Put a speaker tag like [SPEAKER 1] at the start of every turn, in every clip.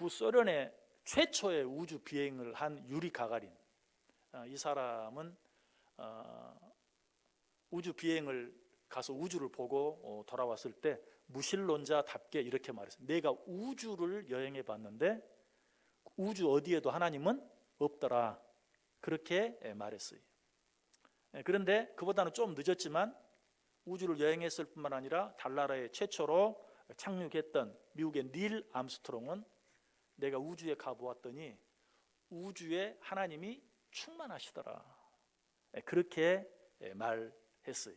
[SPEAKER 1] 구소련의 최초의 우주 비행을 한 유리 가가린 어, 이 사람은 어, 우주 비행을 가서 우주를 보고 어, 돌아왔을 때 무신론자답게 이렇게 말했어요. 내가 우주를 여행해 봤는데 우주 어디에도 하나님은 없더라. 그렇게 예, 말했어요. 예, 그런데 그보다는 좀 늦었지만 우주를 여행했을 뿐만 아니라 달나라에 최초로 착륙했던 미국의 닐 암스트롱은 내가 우주에 가보았더니 우주에 하나님이 충만하시더라. 예, 그렇게 예, 말했어요.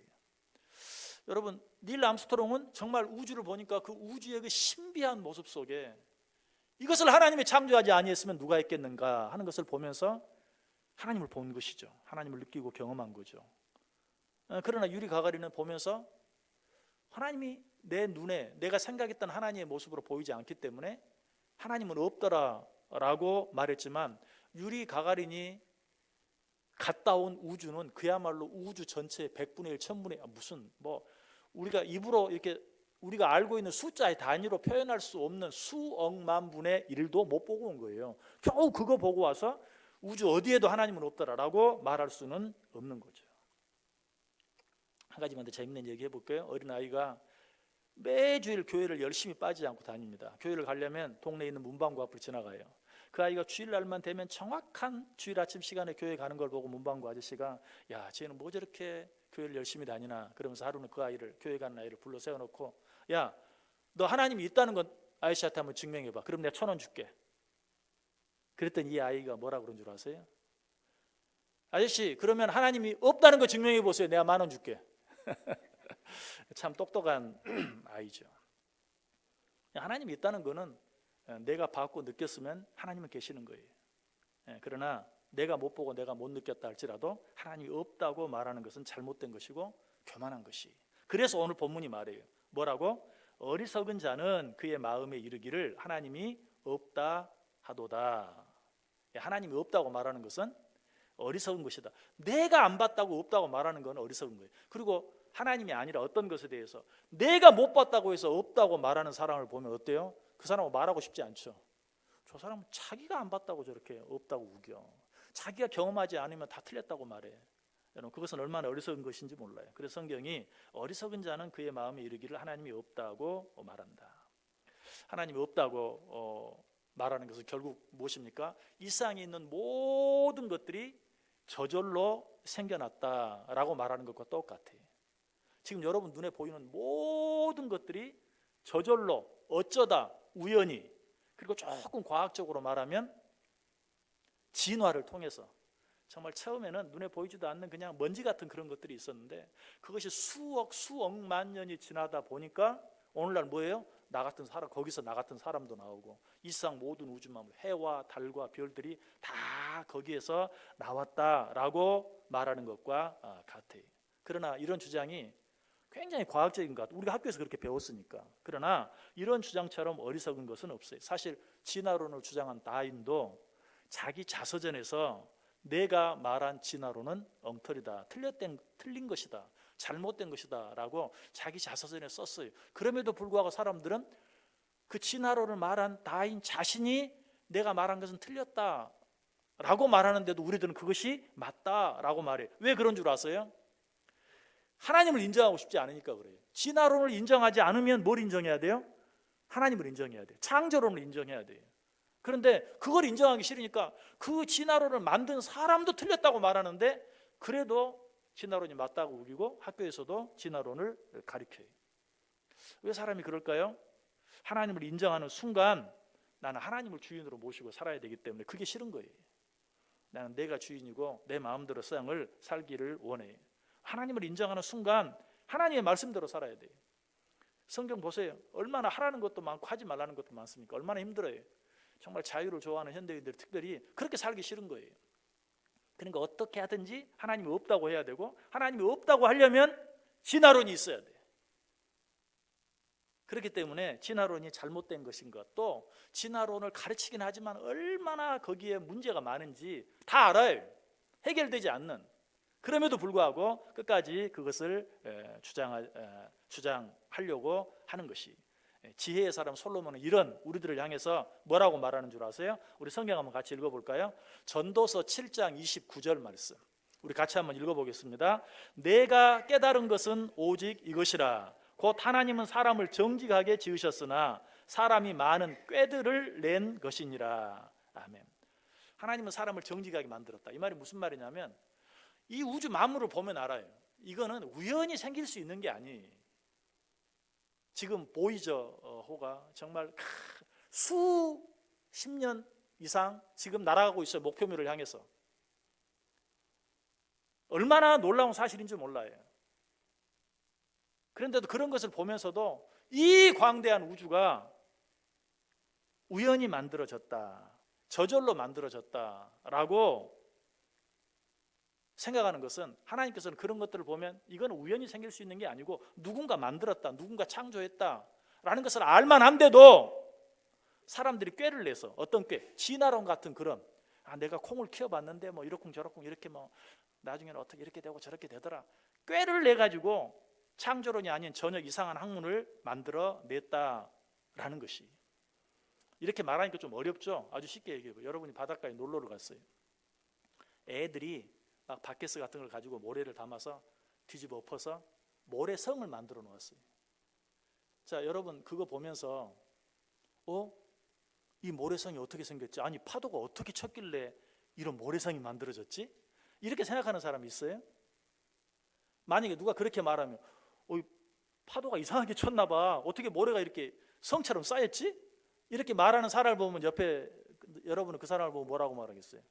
[SPEAKER 1] 여러분 닐 암스트롱은 정말 우주를 보니까 그 우주의 그 신비한 모습 속에 이것을 하나님이 창조하지 아니했으면 누가 했겠는가 하는 것을 보면서 하나님을 본 것이죠. 하나님을 느끼고 경험한 거죠. 어, 그러나 유리 가가리는 보면서 하나님이 내 눈에 내가 생각했던 하나님의 모습으로 보이지 않기 때문에 하나님은 없더라라고 말했지만 유리 가가린이 갔다 온 우주는 그야말로 우주 전체의 100분의 1, 1000분의 1 무슨 뭐 우리가 입으로 이렇게 우리가 알고 있는 숫자의 단위로 표현할 수 없는 수억만 분의 1도 못 보고 온 거예요. 겨우 그거 보고 와서 우주 어디에도 하나님은 없더라라고 말할 수는 없는 거죠. 한 가지만 더 재밌는 얘기 해볼게요. 어린 아이가 매주일 교회를 열심히 빠지지 않고 다닙니다. 교회를 가려면 동네에 있는 문방구 앞을 지나가요. 그 아이가 주일날만 되면 정확한 주일 아침 시간에 교회 가는 걸 보고 문방구 아저씨가 야 쟤는 뭐 저렇게 교회를 열심히 다니나 그러면서 하루는 그 아이를 교회 가는 아이를 불러 세워놓고 야 너 하나님이 있다는 건 아저씨한테 한번 증명해봐 그럼 내가 천 원 줄게 그랬더니 이 아이가 뭐라 그런 줄 아세요? 아저씨 그러면 하나님이 없다는 거 증명해 보세요 내가 만 원 줄게 참 똑똑한 아이죠 하나님이 있다는 거는 내가 받고 느꼈으면 하나님은 계시는 거예요. 예, 그러나 내가 못 보고 내가 못 느꼈다 할지라도 하나님이 없다고 말하는 것은 잘못된 것이고 교만한 것이. 그래서 오늘 본문이 말해요. 뭐라고? 어리석은 자는 그의 마음에 이르기를 하나님이 없다 하도다. 예, 하나님이 없다고 말하는 것은 어리석은 것이다. 내가 안 봤다고 없다고 말하는 건 어리석은 거예요. 그리고 하나님이 아니라 어떤 것에 대해서 내가 못 봤다고 해서 없다고 말하는 사람을 보면 어때요? 그 사람은 말하고 싶지 않죠. 저 사람은 자기가 안 봤다고 저렇게 없다고 우겨. 자기가 경험하지 않으면 다 틀렸다고 말해. 여러분 그것은 얼마나 어리석은 것인지 몰라요. 그래서 성경이 어리석은 자는 그의 마음에 이르기를 하나님이 없다고 말한다. 하나님이 없다고 어, 말하는 것은 결국 무엇입니까? 이 세상에 있는 모든 것들이 저절로 생겨났다라고 말하는 것과 똑같아요. 지금 여러분 눈에 보이는 모든 것들이 저절로 어쩌다 우연히 그리고 조금 과학적으로 말하면 진화를 통해서 정말 처음에는 눈에 보이지도 않는 그냥 먼지 같은 그런 것들이 있었는데 그것이 수억 수억만 년이 지나다 보니까 오늘날 뭐예요? 나 같은 사람 거기서 나 같은 사람도 나오고 이상 모든 우주만 해와 달과 별들이 다 거기에서 나왔다라고 말하는 것과 아, 같아요. 그러나 이런 주장이 굉장히 과학적인 것 같아요. 우리가 학교에서 그렇게 배웠으니까. 그러나 이런 주장처럼 어리석은 것은 없어요. 사실 진화론을 주장한 다인도 자기 자서전에서 내가 말한 진화론은 엉터리다. 틀렸된 틀린 것이다. 잘못된 것이다 라고 자기 자서전에 썼어요. 그럼에도 불구하고 사람들은 그 진화론을 말한 다인 자신이 내가 말한 것은 틀렸다 라고 말하는데도 우리들은 그것이 맞다 라고 말해요. 왜 그런 줄 아세요? 하나님을 인정하고 싶지 않으니까 그래요. 진화론을 인정하지 않으면 뭘 인정해야 돼요? 하나님을 인정해야 돼요. 창조론을 인정해야 돼요. 그런데 그걸 인정하기 싫으니까 그 진화론을 만든 사람도 틀렸다고 말하는데 그래도 진화론이 맞다고 우기고 학교에서도 진화론을 가리켜요. 왜 사람이 그럴까요? 하나님을 인정하는 순간 나는 하나님을 주인으로 모시고 살아야 되기 때문에 그게 싫은 거예요. 나는 내가 주인이고 내 마음대로 세상을 살기를 원해요. 하나님을 인정하는 순간 하나님의 말씀대로 살아야 돼요. 성경 보세요. 얼마나 하라는 것도 많고 하지 말라는 것도 많습니까? 얼마나 힘들어요. 정말 자유를 좋아하는 현대인들 특별히 그렇게 살기 싫은 거예요. 그러니까 어떻게 하든지 하나님이 없다고 해야 되고 하나님이 없다고 하려면 진화론이 있어야 돼. 그렇기 때문에 진화론이 잘못된 것인 것, 또 진화론을 가르치긴 하지만 얼마나 거기에 문제가 많은지 다 알아요. 해결되지 않는. 그럼에도 불구하고 끝까지 그것을 주장 주장하려고 하는 것이 예, 지혜의 사람 솔로몬은 이런 우리들을 향해서 뭐라고 말하는 줄 아세요? 우리 성경 한번 같이 읽어볼까요? 전도서 7장 29절 말씀. 우리 같이 한번 읽어보겠습니다. 내가 깨달은 것은 오직 이것이라. 곧 하나님은 사람을 정직하게 지으셨으나 사람이 많은 꾀들을 낸 것이니라. 아멘. 하나님은 사람을 정직하게 만들었다. 이 말이 무슨 말이냐면 이 우주 만물을 보면 알아요. 이거는 우연히 생길 수 있는 게 아니에요. 지금 보이저 어, 호가 정말 수십 년 이상 지금 날아가고 있어요. 목표물을 향해서. 얼마나 놀라운 사실인지 몰라요. 그런데도 그런 것을 보면서도 이 광대한 우주가 우연히 만들어졌다. 저절로 만들어졌다라고 생각하는 것은 하나님께서는 그런 것들을 보면 이건 우연히 생길 수 있는 게 아니고 누군가 만들었다, 누군가 창조했다라는 것을 알만한데도 사람들이 꾀를 내서 어떤 꾀, 진화론 같은 그런 아 내가 콩을 키워봤는데 뭐 이러쿵 저러쿵 이렇게 뭐 나중에는 어떻게 이렇게 되고 저렇게 되더라 꾀를 내 가지고 창조론이 아닌 전혀 이상한 학문을 만들어 냈다라는 것이 이렇게 말하니까 좀 어렵죠. 아주 쉽게 얘기해요. 여러분이 바닷가에 놀러를 갔어요. 애들이 막 바켓스 같은 걸 가지고 모래를 담아서 뒤집어 엎어서 모래성을 만들어 놓았어요. 자, 여러분 그거 보면서 어? 이 모래성이 어떻게 생겼지? 아니 파도가 어떻게 쳤길래 이런 모래성이 만들어졌지? 이렇게 생각하는 사람이 있어요? 만약에 누가 그렇게 말하면 어, 파도가 이상하게 쳤나 봐. 어떻게 모래가 이렇게 성처럼 쌓였지? 이렇게 말하는 사람을 보면 옆에 여러분은 그 사람을 보고 뭐라고 말하겠어요?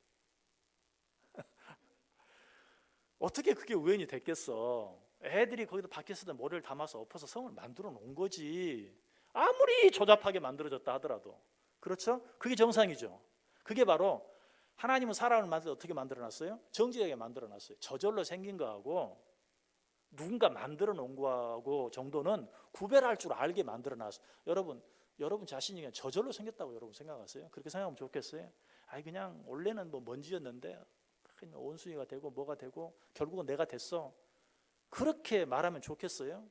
[SPEAKER 1] 어떻게 그게 우연이 됐겠어? 애들이 거기다 밖에서도 모래를 담아서 엎어서 성을 만들어 놓은 거지. 아무리 조잡하게 만들어졌다 하더라도. 그렇죠? 그게 정상이죠. 그게 바로 하나님은 사람을 만들 어떻게 만들어 놨어요? 정직하게 만들어 놨어요. 저절로 생긴 거하고 누군가 만들어 놓은 거하고 정도는 구별할 줄 알게 만들어 놨어요. 여러분, 여러분 자신이 그냥 저절로 생겼다고 여러분 생각하세요? 그렇게 생각하면 좋겠어요? 아니 그냥 원래는 뭐 먼지였는데 그냥 온순이가 되고 뭐가 되고 결국은 내가 됐어. 그렇게 말하면 좋겠어요?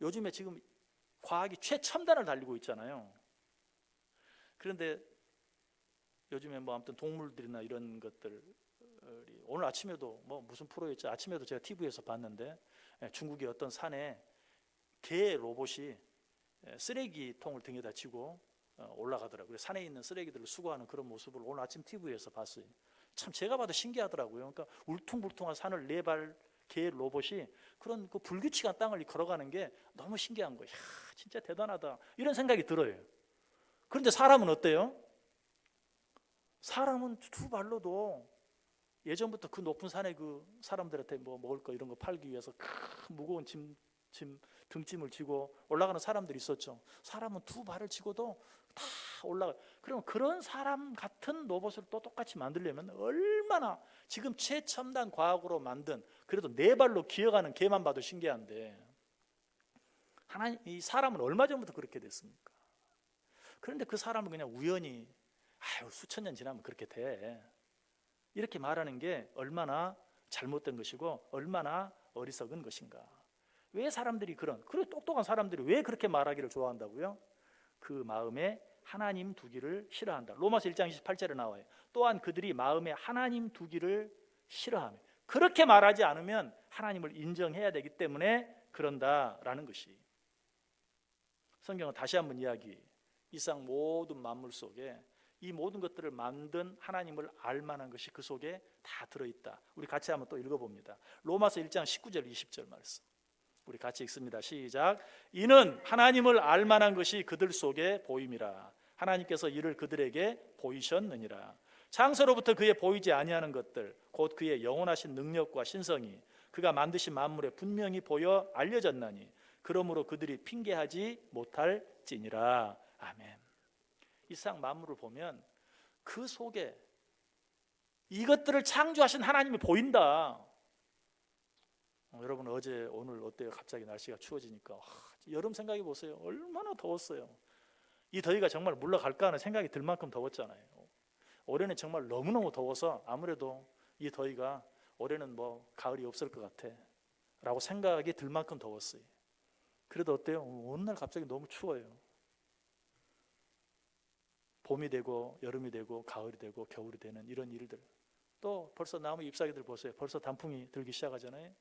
[SPEAKER 1] 요즘에 지금 과학이 최첨단을 달리고 있잖아요. 그런데 요즘에 뭐 아무튼 동물들이나 이런 것들 오늘 아침에도 뭐 무슨 프로였죠? 아침에도 제가 TV에서 봤는데 예, 중국의 어떤 산에 개 로봇이 예, 쓰레기통을 등에다 지고 어, 올라가더라고요. 산에 있는 쓰레기들을 수거하는 그런 모습을 오늘 아침 TV에서 봤어요. 참 제가 봐도 신기하더라고요. 그러니까 울퉁불퉁한 산을 네 발 개 로봇이 그런 그 불규칙한 땅을 걸어가는 게 너무 신기한 거예요. 야, 진짜 대단하다. 이런 생각이 들어요. 그런데 사람은 어때요? 사람은 두 발로도 예전부터 그 높은 산에 그 사람들한테 뭐 먹을 거 이런 거 팔기 위해서 큰 무거운 짐, 짐 등짐을 지고 올라가는 사람들이 있었죠. 사람은 두 발을 치고도 다 올라가. 그럼 그런 사람 같은 로봇을 또 똑같이 만들려면 얼마나 지금 최첨단 과학으로 만든 그래도 네 발로 기어가는 개만 봐도 신기한데 하나님 이 사람은 얼마 전부터 그렇게 됐습니까? 그런데 그 사람은 그냥 우연히 아유 수천 년 지나면 그렇게 돼. 이렇게 말하는 게 얼마나 잘못된 것이고 얼마나 어리석은 것인가. 왜 사람들이 그런 그래 똑똑한 사람들이 왜 그렇게 말하기를 좋아한다고요? 그 마음에 하나님 두기를 싫어한다. 로마서 1장 28절에 나와요. 또한 그들이 마음에 하나님 두기를 싫어하며 그렇게 말하지 않으면 하나님을 인정해야 되기 때문에 그런다라는 것이 성경은 다시 한번 이야기 이상 모든 만물 속에 이 모든 것들을 만든 하나님을 알 만한 것이 그 속에 다 들어 있다. 우리 같이 한번 또 읽어 봅니다. 로마서 1장 19절 20절 말씀. 우리 같이 읽습니다. 시작. 이는 하나님을 알 만한 것이 그들 속에 보임이라. 하나님께서 이를 그들에게 보이셨느니라. 창세로부터 그의 보이지 아니하는 것들, 곧 그의 영원하신 능력과 신성이 그가 만드신 만물에 분명히 보여 알려졌나니 그러므로 그들이 핑계하지 못할지니라. 아멘. 이상 만물을 보면 그 속에 이것들을 창조하신 하나님이 보인다. 어, 여러분 어제 오늘 어때요? 갑자기 날씨가 추워지니까 와, 여름 생각해 보세요. 얼마나 더웠어요. 이 더위가 정말 물러갈까 하는 생각이 들 만큼 더웠잖아요. 올해는 정말 너무너무 더워서 아무래도 이 더위가 올해는 뭐 가을이 없을 것 같아 라고 생각이 들 만큼 더웠어요. 그래도 어때요? 어느 날 갑자기 너무 추워요. 봄이 되고 여름이 되고 가을이 되고 겨울이 되는 이런 일들. 또 벌써 나무 잎사귀들 보세요. 벌써 단풍이 들기 시작하잖아요.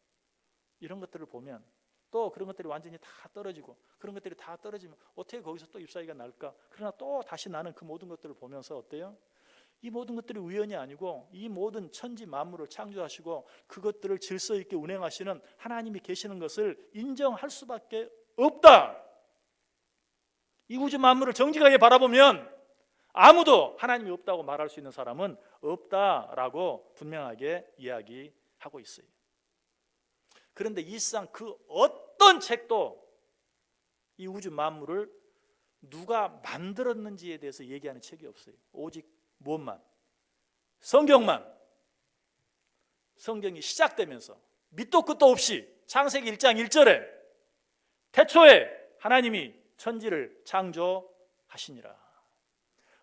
[SPEAKER 1] 이런 것들을 보면 또 그런 것들이 완전히 다 떨어지고 그런 것들이 다 떨어지면 어떻게 거기서 또 잎사귀가 날까? 그러나 또 다시 나는 그 모든 것들을 보면서 어때요? 이 모든 것들이 우연이 아니고 이 모든 천지 만물을 창조하시고 그것들을 질서 있게 운행하시는 하나님이 계시는 것을 인정할 수밖에 없다. 이 우주 만물을 정직하게 바라보면 아무도 하나님이 없다고 말할 수 있는 사람은 없다라고 분명하게 이야기하고 있어요. 그런데 이 세상 그 어떤 책도 이 우주 만물을 누가 만들었는지에 대해서 얘기하는 책이 없어요. 오직 무엇만? 성경만. 성경이 시작되면서 밑도 끝도 없이 창세기 1장 1절에 태초에 하나님이 천지를 창조하시니라.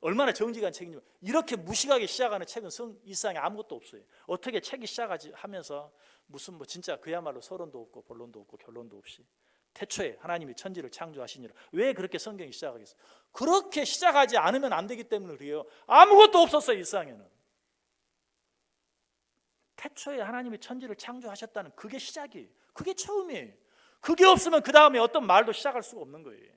[SPEAKER 1] 얼마나 정직한 책이냐. 이렇게 무식하게 시작하는 책은 성, 이 세상에 아무것도 없어요. 어떻게 책이 시작하지 하면서 무슨 뭐 진짜 그야말로 서론도 없고 본론도 없고 결론도 없이 태초에 하나님이 천지를 창조하시니라. 왜 그렇게 성경이 시작하겠어? 그렇게 시작하지 않으면 안 되기 때문에 그래요. 아무것도 없었어요, 이 세상에는. 태초에 하나님이 천지를 창조하셨다는 그게 시작이에요. 그게 처음이에요. 그게 없으면 그 다음에 어떤 말도 시작할 수가 없는 거예요.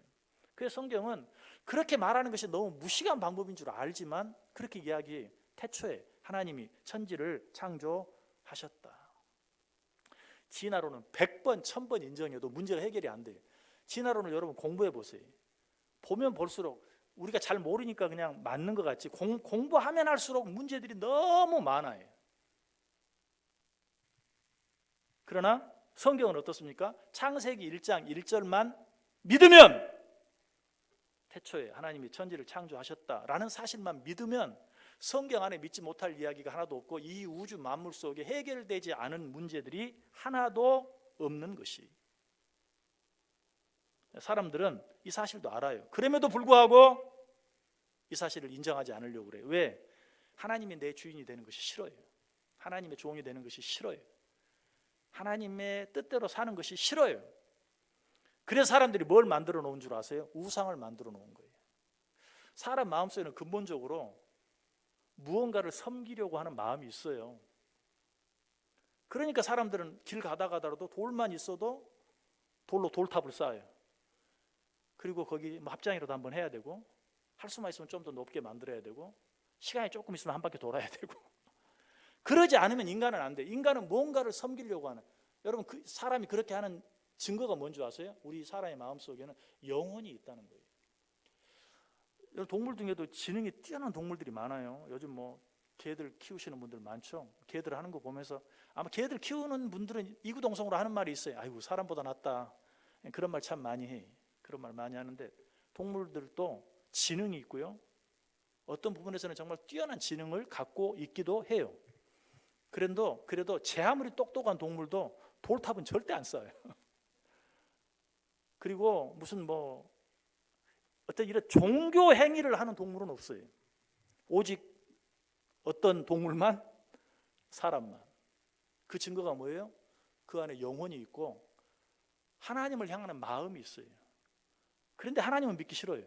[SPEAKER 1] 그래서 성경은 그렇게 말하는 것이 너무 무식한 방법인 줄 알지만 그렇게 이야기해. 태초에 하나님이 천지를 창조하셨다. 진화론은 100번, 1000번 인정해도 문제가 해결이 안 돼요. 진화론을 여러분 공부해 보세요. 보면 볼수록 우리가 잘 모르니까 그냥 맞는 것 같지 공, 공부하면 할수록 문제들이 너무 많아요. 그러나 성경은 어떻습니까? 창세기 1장 1절만 믿으면 태초에 하나님이 천지를 창조하셨다라는 사실만 믿으면 성경 안에 믿지 못할 이야기가 하나도 없고 이 우주 만물 속에 해결되지 않은 문제들이 하나도 없는 것이 사람들은 이 사실도 알아요. 그럼에도 불구하고 이 사실을 인정하지 않으려고 그래요. 왜? 하나님이 내 주인이 되는 것이 싫어요. 하나님의 종이 되는 것이 싫어요. 하나님의 뜻대로 사는 것이 싫어요. 그래서 사람들이 뭘 만들어 놓은 줄 아세요? 우상을 만들어 놓은 거예요. 사람 마음속에는 근본적으로 무언가를 섬기려고 하는 마음이 있어요. 그러니까 사람들은 길 가다 가다라도 돌만 있어도 돌로 돌탑을 쌓아요. 그리고 거기 뭐 합장이라도 한번 해야 되고 할 수만 있으면 좀 더 높게 만들어야 되고 시간이 조금 있으면 한 바퀴 돌아야 되고 그러지 않으면 인간은 안 돼. 인간은 뭔가를 섬기려고 하는. 여러분 그 사람이 그렇게 하는 증거가 뭔지 아세요? 우리 사람의 마음 속에는 영혼이 있다는 거예요. 동물 중에도 지능이 뛰어난 동물들이 많아요. 요즘 뭐 개들 키우시는 분들 많죠. 개들 하는 거 보면서 아마 개들 키우는 분들은 이구동성으로 하는 말이 있어요. 아이고 사람보다 낫다. 그런 말 참 많이 해. 그런 말 많이 하는데 동물들도 지능이 있고요. 어떤 부분에서는 정말 뛰어난 지능을 갖고 있기도 해요. 그래도 그래도 제 아무리 똑똑한 동물도 돌탑은 절대 안 쌓아요. 그리고 무슨 뭐 어떤 이런 종교 행위를 하는 동물은 없어요. 오직 어떤 동물만 사람만. 그 증거가 뭐예요? 그 안에 영혼이 있고 하나님을 향하는 마음이 있어요. 그런데 하나님은 믿기 싫어요.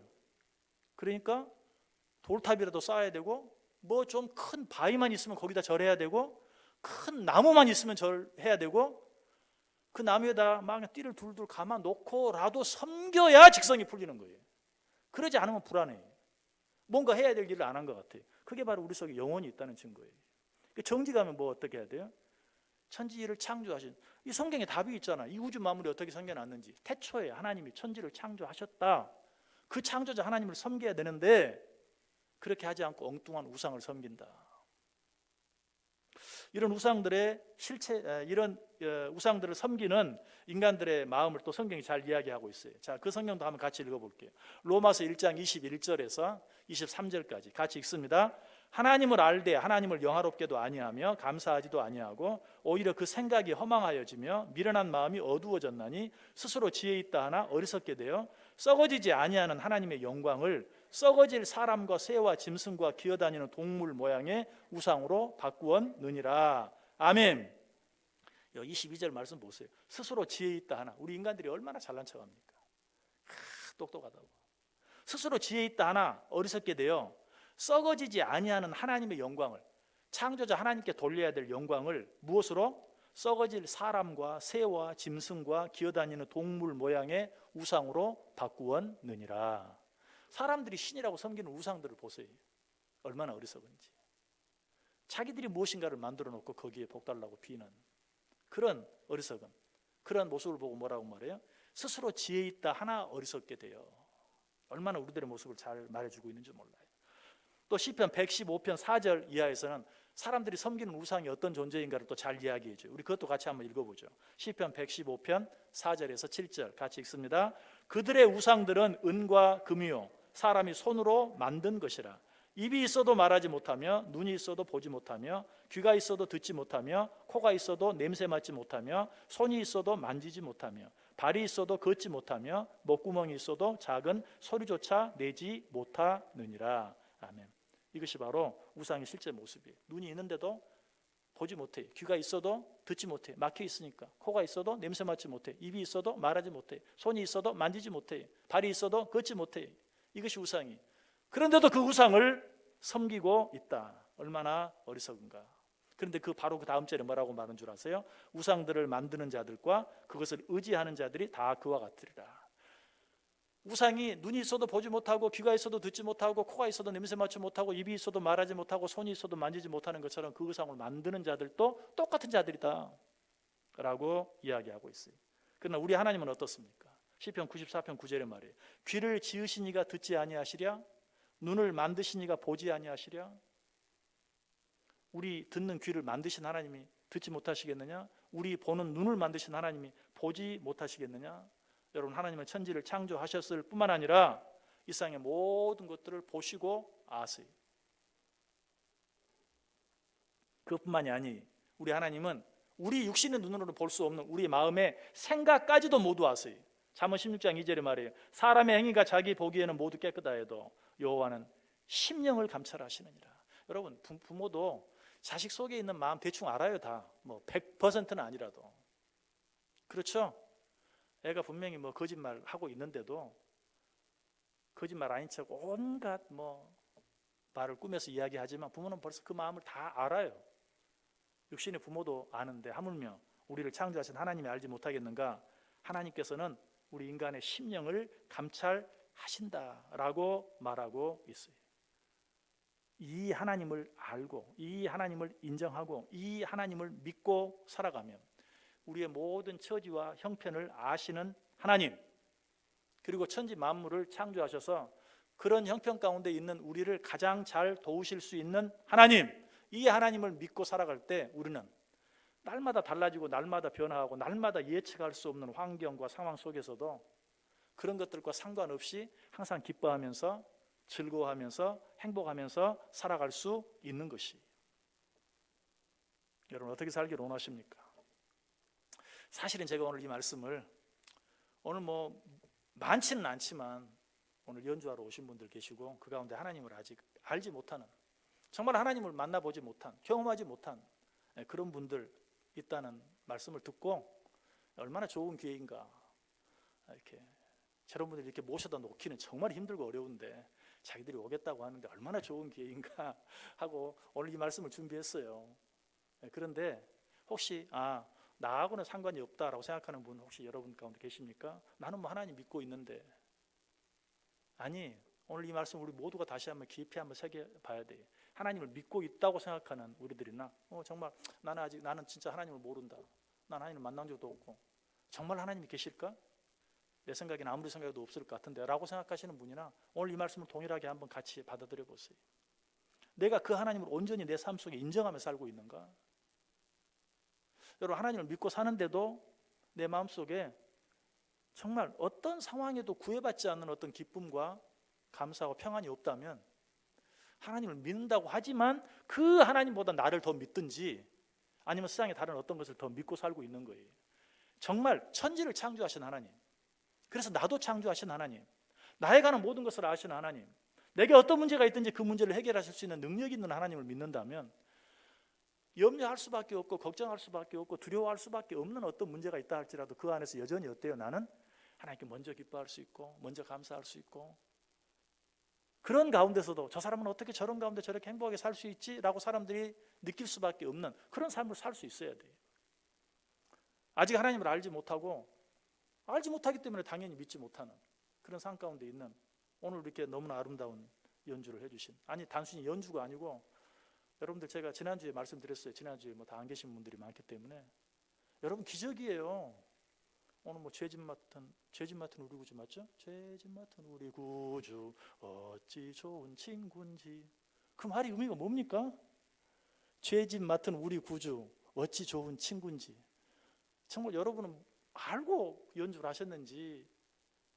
[SPEAKER 1] 그러니까 돌탑이라도 쌓아야 되고 뭐 좀 큰 바위만 있으면 거기다 절해야 되고 큰 나무만 있으면 절해야 되고 그 나무에다 막 띠를 둘둘 감아 놓고라도 섬겨야 직성이 풀리는 거예요. 그러지 않으면 불안해. 뭔가 해야 될 일을 안 한 것 같아요. 그게 바로 우리 속에 영혼이 있다는 증거예요. 그 정직하면 뭐 어떻게 해야 돼요? 천지를 창조하신 이 성경에 답이 있잖아. 이 우주 만물이 어떻게 생겨났는지. 태초에 하나님이 천지를 창조하셨다. 그 창조자 하나님을 섬겨야 되는데 그렇게 하지 않고 엉뚱한 우상을 섬긴다. 이런 우상들의 실체 이런 어, 우상들을 섬기는 인간들의 마음을 또 성경이 잘 이야기하고 있어요. 자, 그 성경도 한번 같이 읽어 볼게요. 로마서 1장 21절에서 23절까지 같이 읽습니다. 하나님을 알되 하나님을 영화롭게도 아니하며 감사하지도 아니하고 오히려 그 생각이 허망하여지며 미련한 마음이 어두워졌나니 스스로 지혜 있다 하나 어리석게 되어 썩어지지 아니하는 하나님의 영광을 썩어질 사람과 새와 짐승과 기어다니는 동물 모양의 우상으로 바꾸었느니라. 아멘. 22절 말씀 보세요. 스스로 지혜 있다 하나. 우리 인간들이 얼마나 잘난 척합니까? 똑똑하다고. 스스로 지혜 있다 하나 어리석게 되어 썩어지지 아니하는 하나님의 영광을 창조자 하나님께 돌려야 될 영광을 무엇으로 썩어질 사람과 새와 짐승과 기어다니는 동물 모양의 우상으로 바꾸었느니라. 사람들이 신이라고 섬기는 우상들을 보세요. 얼마나 어리석은지. 자기들이 무엇인가를 만들어 놓고 거기에 복달라고 비는 그런 어리석음, 그런 모습을 보고 뭐라고 말해요? 스스로 지혜 있다 하나 어리석게 돼요. 얼마나 우리들의 모습을 잘 말해주고 있는지 몰라요. 또 시편 115편 4절 이하에서는 사람들이 섬기는 우상이 어떤 존재인가를 또 잘 이야기해 줘요. 우리 그것도 같이 한번 읽어보죠. 시편 115편 4절에서 7절 같이 읽습니다. 그들의 우상들은 은과 금이요 사람이 손으로 만든 것이라. 입이 있어도 말하지 못하며 눈이 있어도 보지 못하며 귀가 있어도 듣지 못하며 코가 있어도 냄새 맡지 못하며 손이 있어도 만지지 못하며 발이 있어도 걷지 못하며 목구멍이 있어도 작은 소리조차 내지 못하느니라. 아멘. 이것이 바로 우상의 실제 모습이에요. 눈이 있는데도 보지 못해. 귀가 있어도 듣지 못해. 막혀 있으니까. 코가 있어도 냄새 맡지 못해. 입이 있어도 말하지 못해. 손이 있어도 만지지 못해. 발이 있어도 걷지 못해. 이것이 우상이. 그런데도 그 우상을 섬기고 있다. 얼마나 어리석은가. 그런데 그 바로 그 다음 절에 뭐라고 말하는 줄 아세요? 우상들을 만드는 자들과 그것을 의지하는 자들이 다 그와 같으리라. 우상이 눈이 있어도 보지 못하고 귀가 있어도 듣지 못하고 코가 있어도 냄새 맡지 못하고 입이 있어도 말하지 못하고 손이 있어도 만지지 못하는 것처럼 그 우상을 만드는 자들도 똑같은 자들이다 라고 이야기하고 있어요 그러나 우리 하나님은 어떻습니까? 시편 94편 9절에 말이에요 귀를 지으시니가 듣지 아니하시랴 눈을 만드시니가 보지 아니하시랴 우리 듣는 귀를 만드신 하나님이 듣지 못하시겠느냐 우리 보는 눈을 만드신 하나님이 보지 못하시겠느냐 여러분 하나님은 천지를 창조하셨을 뿐만 아니라 이 세상의 모든 것들을 보시고 아세요. 그것뿐만이 아니 우리 하나님은 우리 육신의 눈으로는 볼 수 없는 우리 마음의 생각까지도 모두 아세요. 잠언 16장 2절에 말이에요. 사람의 행위가 자기 보기에는 모두 깨끗하 해도 여호와는 심령을 감찰하시느니라. 여러분 부- 부모도 자식 속에 있는 마음 대충 알아요 다. 뭐 100%는 아니라도. 그렇죠? 애가 분명히 뭐 거짓말 하고 있는데도 거짓말 아닌 척 온갖 뭐 말을 꾸며서 이야기하지만 부모는 벌써 그 마음을 다 알아요. 육신의 부모도 아는데 하물며 우리를 창조하신 하나님이 알지 못하겠는가? 하나님께서는 우리 인간의 심령을 감찰하신다라고 말하고 있어요. 이 하나님을 알고 이 하나님을 인정하고 이 하나님을 믿고 살아가면 우리의 모든 처지와 형편을 아시는 하나님 그리고 천지 만물을 창조하셔서 그런 형편 가운데 있는 우리를 가장 잘 도우실 수 있는 하나님 이 하나님을 믿고 살아갈 때 우리는 날마다 달라지고 날마다 변화하고 날마다 예측할 수 없는 환경과 상황 속에서도 그런 것들과 상관없이 항상 기뻐하면서 즐거워하면서 행복하면서 살아갈 수 있는 것이 여러분 어떻게 살기를 원하십니까? 사실은 제가 오늘 이 말씀을 오늘 뭐 많지는 않지만 오늘 연주하러 오신 분들 계시고 그 가운데 하나님을 아직 알지 못하는 정말 하나님을 만나보지 못한 경험하지 못한 예, 그런 분들 있다는 말씀을 듣고 얼마나 좋은 기회인가 이렇게 저런 분들 이렇게 모셔다 놓기는 정말 힘들고 어려운데 자기들이 오겠다고 하는데 얼마나 좋은 기회인가 하고 오늘 이 말씀을 준비했어요. 예, 그런데 혹시 아 나하고는 상관이 없다라고 생각하는 분 혹시 여러분 가운데 계십니까? 나는 뭐 하나님 믿고 있는데 아니 오늘 이 말씀 우리 모두가 다시 한번 깊이 한번 새겨봐야 돼. 하나님을 믿고 있다고 생각하는 우리들이나 어, 정말 나는 아직 나는 진짜 하나님을 모른다. 난 하나님을 만난 적도 없고 정말 하나님이 계실까? 내 생각에는 아무리 생각해도 없을 것 같은데 라고 생각하시는 분이나 오늘 이 말씀을 동일하게 한번 같이 받아들여 보세요. 내가 그 하나님을 온전히 내 삶 속에 인정하며 살고 있는가? 여러분 하나님을 믿고 사는데도 내 마음 속에 정말 어떤 상황에도 구애받지 않는 어떤 기쁨과 감사와 평안이 없다면 하나님을 믿는다고 하지만 그 하나님보다 나를 더 믿든지 아니면 세상에 다른 어떤 것을 더 믿고 살고 있는 거예요. 정말 천지를 창조하신 하나님. 그래서 나도 창조하신 하나님. 나에 관한 모든 것을 아시는 하나님. 내게 어떤 문제가 있든지 그 문제를 해결하실 수 있는 능력 있는 하나님을 믿는다면 염려할 수밖에 없고 걱정할 수밖에 없고 두려워할 수밖에 없는 어떤 문제가 있다 할지라도 그 안에서 여전히 어때요? 나는 하나님께 먼저 기뻐할 수 있고 먼저 감사할 수 있고 그런 가운데서도 저 사람은 어떻게 저런 가운데 저렇게 행복하게 살 수 있지라고 사람들이 느낄 수밖에 없는 그런 삶을 살 수 있어야 돼요. 아직 하나님을 알지 못하고 알지 못하기 때문에 당연히 믿지 못하는 그런 상황 가운데 있는 오늘 이렇게 너무나 아름다운 연주를 해주신 아니 단순히 연주가 아니고 여러분들 제가 지난주에 말씀드렸어요. 지난주에 뭐 다 안 계신 분들이 많기 때문에 여러분 기적이에요. 오늘 뭐 죄짐 맡은 죄짐 맡은 우리 구주 맞죠? 죄짐 맡은 우리 구주 어찌 좋은 친구인지 그 말이 의미가 뭡니까? 죄짐 맡은 우리 구주 어찌 좋은 친구인지 정말 여러분은 알고 연주를 하셨는지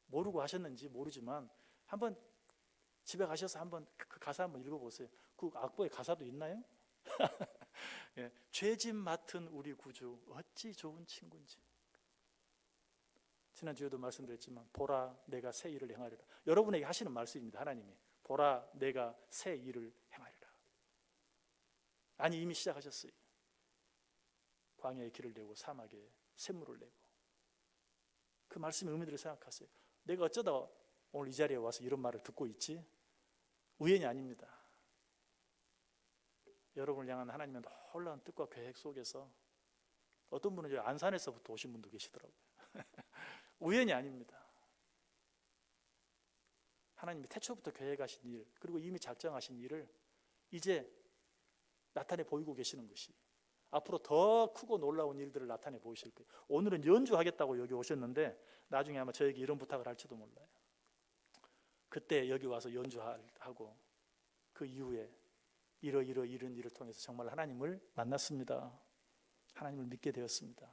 [SPEAKER 1] 모르고 하셨는지 모르지만 한번 집에 가셔서 한번 그- 그 가사 한번 읽어보세요. 그 악보에 가사도 있나요? 예, 죄짐 맡은 우리 구주 어찌 좋은 친구인지. 지난 주에도 말씀드렸지만 보라 내가 새 일을 행하리라. 여러분에게 하시는 말씀입니다. 하나님이 보라 내가 새 일을 행하리라. 아니 이미 시작하셨어요. 광야에 길을 내고 사막에 샘물을 내고 그 말씀의 의미들을 생각하세요. 내가 어쩌다 오늘 이 자리에 와서 이런 말을 듣고 있지? 우연이 아닙니다. 여러분을 향한 하나님의 놀라운 뜻과 계획 속에서 어떤 분은 이제 안산에서부터 오신 분도 계시더라고요. 우연이 아닙니다. 하나님이 태초부터 계획하신 일, 그리고 이미 작정하신 일을 이제 나타내 보이고 계시는 것이 앞으로 더 크고 놀라운 일들을 나타내 보이실 거예요. 오늘은 연주하겠다고 여기 오셨는데 나중에 아마 저에게 이런 부탁을 할지도 몰라요. 그때 여기 와서 연주하고 그 이후에 이러이러 이런 일을 통해서 정말 하나님을 만났습니다. 하나님을 믿게 되었습니다.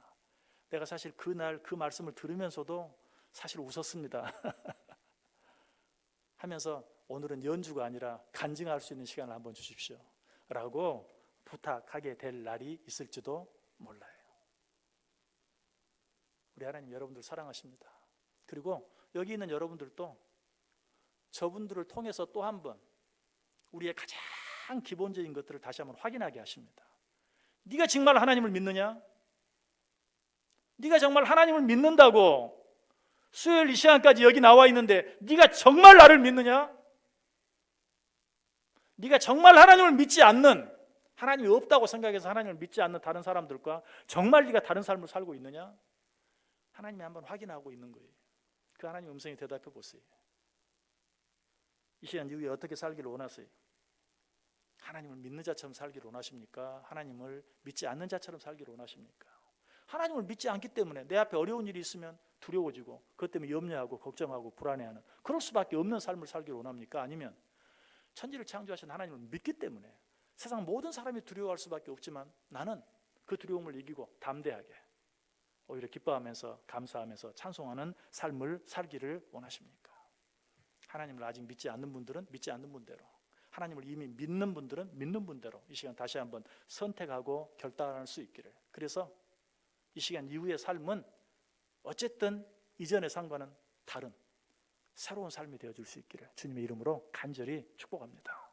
[SPEAKER 1] 내가 사실 그날 그 말씀을 들으면서도 사실 웃었습니다. 하면서 오늘은 연주가 아니라 간증할 수 있는 시간을 한번 주십시오. 라고 부탁하게 될 날이 있을지도 몰라요. 우리 하나님 여러분들 사랑하십니다. 그리고 여기 있는 여러분들도 저분들을 통해서 또 한 번 우리의 가장 기본적인 것들을 다시 한번 확인하게 하십니다. 네가 정말 하나님을 믿느냐? 네가 정말 하나님을 믿는다고 수요일 이 시간까지 여기 나와 있는데 네가 정말 나를 믿느냐? 네가 정말 하나님을 믿지 않는 하나님이 없다고 생각해서 하나님을 믿지 않는 다른 사람들과 정말 네가 다른 삶을 살고 있느냐? 하나님이 한번 확인하고 있는 거예요. 그 하나님 음성에 대답해 보세요. 이 시간 이후에 어떻게 살기를 원하세요? 하나님을 믿는 자처럼 살기를 원하십니까? 하나님을 믿지 않는 자처럼 살기를 원하십니까? 하나님을 믿지 않기 때문에 내 앞에 어려운 일이 있으면 두려워지고 그것 때문에 염려하고 걱정하고 불안해하는 그럴 수밖에 없는 삶을 살기를 원합니까? 아니면 천지를 창조하신 하나님을 믿기 때문에 세상 모든 사람이 두려워할 수밖에 없지만 나는 그 두려움을 이기고 담대하게 오히려 기뻐하면서 감사하면서 찬송하는 삶을 살기를 원하십니까? 하나님을 아직 믿지 않는 분들은 믿지 않는 분대로 하나님을 이미 믿는 분들은 믿는 분대로 이 시간 다시 한번 선택하고 결단할 수 있기를 그래서 이 시간 이후의 삶은 어쨌든 이전의 삶과는 다른 새로운 삶이 되어줄 수 있기를 주님의 이름으로 간절히 축복합니다.